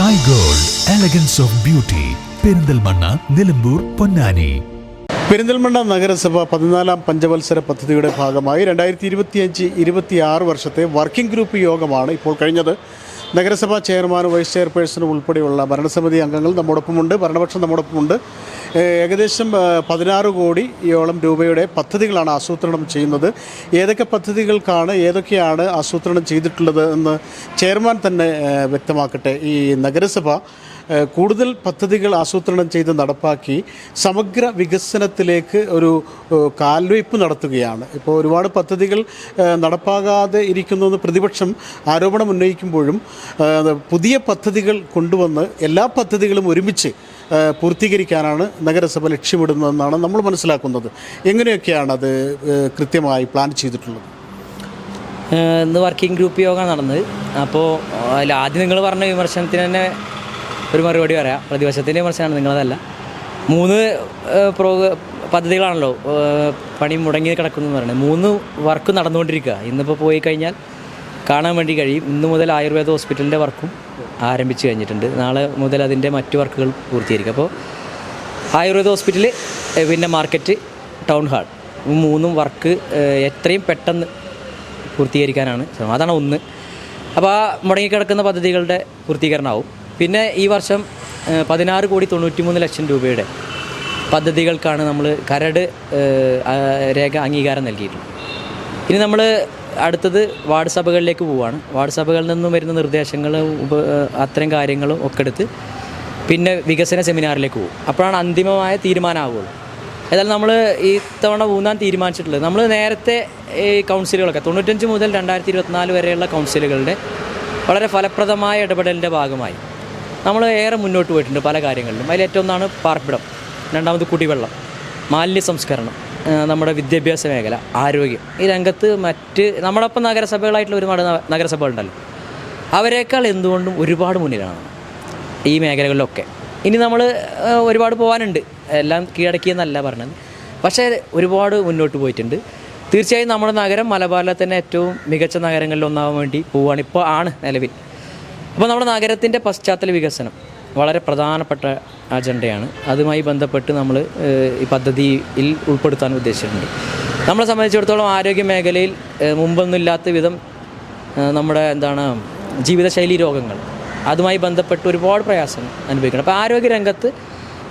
Sky Gold elegance of beauty Perinthalmanna Nilambur Ponnani. Perinthalmanna നഗരസഭ പതിനാലാം പഞ്ചവത്സര പദ്ധതിയുടെ ഭാഗമായി രണ്ടായിരത്തി ഇരുപത്തിയഞ്ച് ഇരുപത്തിയാറ് വർഷത്തെ വർക്കിംഗ് ഗ്രൂപ്പ് യോഗമാണ് ഇപ്പോൾ കഴിഞ്ഞത്. നഗരസഭാ ചെയർമാനും വൈസ് ചെയർപേഴ്സണും ഉൾപ്പെടെയുള്ള ഭരണസമിതി അംഗങ്ങൾ നമ്മോടൊപ്പമുണ്ട് ഭരണപക്ഷം നമ്മോടൊപ്പമുണ്ട്. ഏകദേശം പതിനാറ് കോടിയോളം രൂപയുടെ പദ്ധതികളാണ് ആസൂത്രണം ചെയ്യുന്നത്. ഏതൊക്കെ പദ്ധതികൾക്കാണ് ഏതൊക്കെയാണ് ആസൂത്രണം ചെയ്തിട്ടുള്ളത് എന്ന് ചെയർമാൻ തന്നെ വ്യക്തമാക്കട്ടെ. ഈ നഗരസഭ കൂടുതൽ പദ്ധതികൾ ആസൂത്രണം ചെയ്ത് നടപ്പാക്കി സമഗ്ര വികസനത്തിലേക്ക് ഒരു കാൽവയ്പ് നടത്തുകയാണ്. ഇപ്പോൾ ഒരുപാട് പദ്ധതികൾ നടപ്പാകാതെ ഇരിക്കുന്നുവെന്ന് പ്രതിപക്ഷം ആരോപണം ഉന്നയിക്കുമ്പോഴും പുതിയ പദ്ധതികൾ കൊണ്ടുവന്ന് എല്ലാ പദ്ധതികളും ഒരുമിച്ച് പൂർത്തീകരിക്കാനാണ് നഗരസഭ ലക്ഷ്യമിടുന്നതെന്നാണ് നമ്മൾ മനസ്സിലാക്കുന്നത്. എങ്ങനെയൊക്കെയാണ് അത് കൃത്യമായി പ്ലാൻ ചെയ്തിട്ടുള്ളത്? ഇന്ന് വർക്കിംഗ് ഗ്രൂപ്പ് യോഗം നടന്നത്. അപ്പോൾ അതിൽ ആദ്യം നിങ്ങൾ പറഞ്ഞ വിമർശനത്തിന് തന്നെ ഒരു മറുപടി പറയാം. പ്രതിപക്ഷത്തിന്റെ വിമർശനമാണ് നിങ്ങളതല്ല. മൂന്ന് പ്രോ പദ്ധതികളാണല്ലോ പണി മുടങ്ങി കിടക്കുന്നു പറയുന്നത്. മൂന്ന് വർക്ക് നടന്നുകൊണ്ടിരിക്കുക. ഇന്നിപ്പോൾ പോയി കഴിഞ്ഞാൽ കാണാൻ വേണ്ടി കഴിയും. ഇന്ന് മുതൽ ആയുർവേദ ഹോസ്പിറ്റലിന്റെ വർക്കും ആരംഭിച്ചു കഴിഞ്ഞിട്ടുണ്ട്. നാളെ മുതൽ അതിന്റെ മറ്റു വർക്കുകൾ പൂർത്തീകരിക്കും. അപ്പോൾ ആയുർവേദ ഹോസ്പിറ്റൽ പിന്നെ മാർക്കറ്റ് ടൗൺ ഹാൾ. മൂന്നും വർക്ക് എത്രയും പെട്ടെന്ന് പൂർത്തീകരിക്കാനാണ് അതാണ് ഒന്ന്. അപ്പോൾ ആ മുടങ്ങിക്കിടക്കുന്ന പദ്ധതികളുടെ പൂർത്തീകരണമാവും. പിന്നെ ഈ വർഷം പതിനാറ് കോടി തൊണ്ണൂറ്റി മൂന്ന് ലക്ഷം രൂപയുടെ പദ്ധതികൾക്കാണ് നമ്മൾ കരട് രേഖ അംഗീകാരം നൽകിയിട്ടുള്ളത്. ഇനി നമ്മൾ അടുത്തത് വാർഡ് സഭകളിലേക്ക് പോവുകയാണ് വാർഡ് സഭകളിൽ നിന്നും വരുന്ന നിർദ്ദേശങ്ങളും ഉപ അത്തരം കാര്യങ്ങളും ഒക്കെ എടുത്ത് പിന്നെ വികസന സെമിനാറിലേക്ക് പോകും. അപ്പോഴാണ് അന്തിമമായ തീരുമാനമാവുള്ളൂ. ഏതായാലും നമ്മൾ ഈ തവണ ഊന്നാൻ തീരുമാനിച്ചിട്ടുള്ളത്. നമ്മൾ നേരത്തെ ഈ കൗൺസിലുകളൊക്കെ തൊണ്ണൂറ്റഞ്ച് മുതൽ രണ്ടായിരത്തി ഇരുപത്തിനാല് വരെയുള്ള കൗൺസിലുകളുടെ വളരെ ഫലപ്രദമായ ഇടപെടലിന്റെ ഭാഗമായി നമ്മൾ ഏറെ മുന്നോട്ട് പോയിട്ടുണ്ട് പല കാര്യങ്ങളിലും. അതിൽ ഏറ്റവും ഒന്നാണ് പാർപ്പിടം. രണ്ടാമത് കുടിവെള്ളം. മാലിന്യ സംസ്കരണം. നമ്മുടെ വിദ്യാഭ്യാസ മേഖല ആരോഗ്യം. ഈ രംഗത്ത് മറ്റ് നമ്മളൊപ്പം നഗരസഭകളായിട്ടുള്ള ഒരുപാട് നഗരസഭകൾ നഗരസഭകളുണ്ടല്ലോ. അവരെക്കാൾ എന്തുകൊണ്ടും ഒരുപാട് മുന്നിലാണ് ഈ മേഖലകളിലൊക്കെ. ഇനി നമ്മൾ ഒരുപാട് പോകാനുണ്ട് എല്ലാം കീഴടക്കിയെന്നല്ല പറഞ്ഞത്. പക്ഷേ ഒരുപാട് മുന്നോട്ട് പോയിട്ടുണ്ട്. തീർച്ചയായും നമ്മുടെ നഗരം മലബാറിലെ തന്നെ ഏറ്റവും മികച്ച നഗരങ്ങളിൽ ഒന്നാവാൻ വേണ്ടി പോവുകയാണ് ഇപ്പോൾ ആണ് നിലവിൽ. അപ്പോൾ നമ്മുടെ നഗരത്തിന്റെ പശ്ചാത്തല വികസനം വളരെ പ്രധാനപ്പെട്ട അജണ്ടയാണ്. അതുമായി ബന്ധപ്പെട്ട് നമ്മൾ ഈ പദ്ധതിയിൽ ഉൾപ്പെടുത്താൻ ഉദ്ദേശിച്ചിട്ടുണ്ട്. നമ്മളെ സംബന്ധിച്ചിടത്തോളം ആരോഗ്യ മേഖലയിൽ മുമ്പൊന്നുമില്ലാത്ത വിധം നമ്മുടെ എന്താണ് ജീവിതശൈലി രോഗങ്ങൾ അതുമായി ബന്ധപ്പെട്ട് ഒരുപാട് പ്രയാസം അനുഭവിക്കണം. അപ്പോൾ ആരോഗ്യ രംഗത്ത്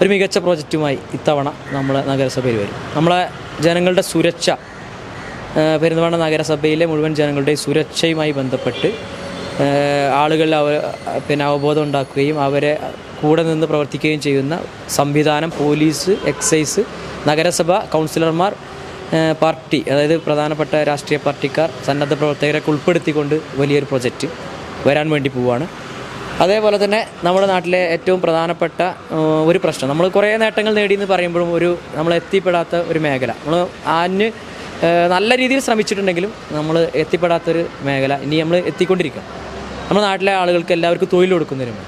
ഒരു മികച്ച പ്രോജക്റ്റുമായി ഇത്തവണ നമ്മളെ നഗരസഭയിൽ വരും. നമ്മളെ ജനങ്ങളുടെ സുരക്ഷ പെരുന്തമണ്ണ നഗരസഭയിലെ മുഴുവൻ ജനങ്ങളുടെ സുരക്ഷയുമായി ബന്ധപ്പെട്ട് ആളുകളിൽ അവ പിന്നെ അവബോധം ഉണ്ടാക്കുകയും അവരെ കൂടെ നിന്ന് പ്രവർത്തിക്കുകയും ചെയ്യുന്ന സംവിധാനം പോലീസ് എക്സൈസ് നഗരസഭ കൗൺസിലർമാർ പാർട്ടി അതായത് പ്രധാനപ്പെട്ട രാഷ്ട്രീയ പാർട്ടിക്കാർ സന്നദ്ധ പ്രവർത്തകരൊക്കെ ഉൾപ്പെടുത്തിക്കൊണ്ട് വലിയൊരു പ്രൊജക്റ്റ് വരാൻ വേണ്ടി പോവുകയാണ് അതേപോലെ തന്നെ നമ്മുടെ നാട്ടിലെ ഏറ്റവും പ്രധാനപ്പെട്ട ഒരു പ്രശ്നം. നമ്മൾ കുറേ നേട്ടങ്ങൾ നേടിയെന്ന് പറയുമ്പോഴും ഒരു നമ്മൾ എത്തിപ്പെടാത്ത ഒരു മേഖല. നമ്മൾ അതിന് നല്ല രീതിയിൽ ശ്രമിച്ചിട്ടുണ്ടെങ്കിലും നമ്മൾ എത്തിപ്പെടാത്തൊരു മേഖല ഇനി നമ്മൾ എത്തിക്കൊണ്ടിരിക്കുക. നമ്മുടെ നാട്ടിലെ ആളുകൾക്ക് എല്ലാവർക്കും തൊഴിൽ കൊടുക്കുന്നതിന്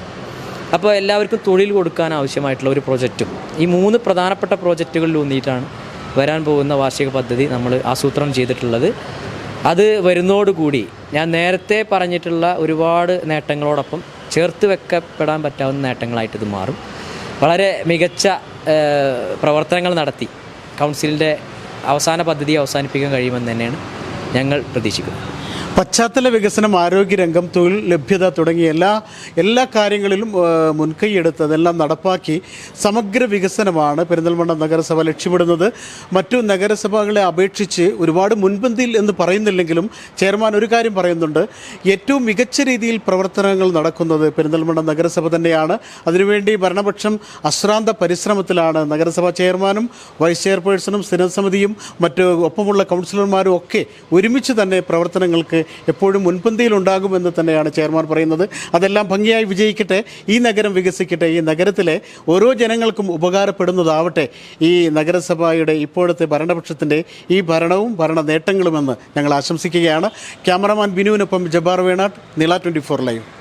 അപ്പോൾ എല്ലാവർക്കും തൊഴിൽ കൊടുക്കാൻ ആവശ്യമായിട്ടുള്ള ഒരു പ്രോജക്റ്റും. ഈ മൂന്ന് പ്രധാനപ്പെട്ട പ്രോജക്റ്റുകളിൽ ഊന്നിയിട്ടാണ് വരാൻ പോകുന്ന വാർഷിക പദ്ധതി നമ്മൾ ആസൂത്രണം ചെയ്തിട്ടുള്ളത്. അത് വരുന്നതോടുകൂടി ഞാൻ നേരത്തെ പറഞ്ഞിട്ടുള്ള ഒരുപാട് നേട്ടങ്ങളോടൊപ്പം ചേർത്ത് വെക്കപ്പെടാൻ പറ്റാവുന്ന നേട്ടങ്ങളായിട്ട് ഇത് മാറും. വളരെ മികച്ച പ്രവർത്തനങ്ങൾ നടത്തി. കൗൺസിലിന്റെ അവസാന പദ്ധതി അവസാനിപ്പിക്കാൻ കഴിയുമെന്ന് തന്നെയാണ് ഞങ്ങൾ പ്രതീക്ഷിക്കുന്നത്. പശ്ചാത്തല വികസനം ആരോഗ്യരംഗം തൊഴിൽ ലഭ്യത തുടങ്ങിയ എല്ലാ എല്ലാ കാര്യങ്ങളിലും മുൻകൈയെടുത്ത് അതെല്ലാം നടപ്പാക്കി സമഗ്ര വികസനമാണ് പെരിന്തൽമണ്ണ നഗരസഭ ലക്ഷ്യമിടുന്നത്. മറ്റു നഗരസഭകളെ അപേക്ഷിച്ച് ഒരുപാട് മുൻപന്തിയിൽ എന്ന് പറയുന്നില്ലെങ്കിലും ചെയർമാൻ ഒരു കാര്യം പറയുന്നുണ്ട്. ഏറ്റവും മികച്ച രീതിയിൽ പ്രവർത്തനങ്ങൾ നടക്കുന്നത് പെരിന്തൽമണ്ണ നഗരസഭ തന്നെയാണ്. അതിനുവേണ്ടി ഭരണപക്ഷം അശ്രാന്ത പരിശ്രമത്തിലാണ് നഗരസഭാ ചെയർമാനും വൈസ് ചെയർപേഴ്സണും സ്ഥിരസമിതിയും മറ്റ് ഒപ്പമുള്ള കൗൺസിലർമാരും ഒക്കെ ഒരുമിച്ച് തന്നെ പ്രവർത്തനങ്ങൾക്ക് എപ്പോഴും മുൻപന്തിയിലുണ്ടാകുമെന്ന് തന്നെയാണ് ചെയർമാൻ പറയുന്നത്. അതെല്ലാം ഭംഗിയായി വിജയിക്കട്ടെ ഈ നഗരം വികസിക്കട്ടെ ഈ നഗരത്തിലെ ഓരോ ജനങ്ങൾക്കും ഉപകാരപ്പെടുന്നതാവട്ടെ ഈ നഗരസഭയുടെ ഇപ്പോഴത്തെ ഭരണപക്ഷത്തിന്റെ ഈ ഭരണവും ഭരണ നേട്ടങ്ങളുമെന്ന് ഞങ്ങൾ ആശംസിക്കുകയാണ്. ക്യാമറമാൻ ബിനുവിനൊപ്പം ജബാർ വേണാട്ട് നില ട്വന്റി ഫോർ ലൈവ്.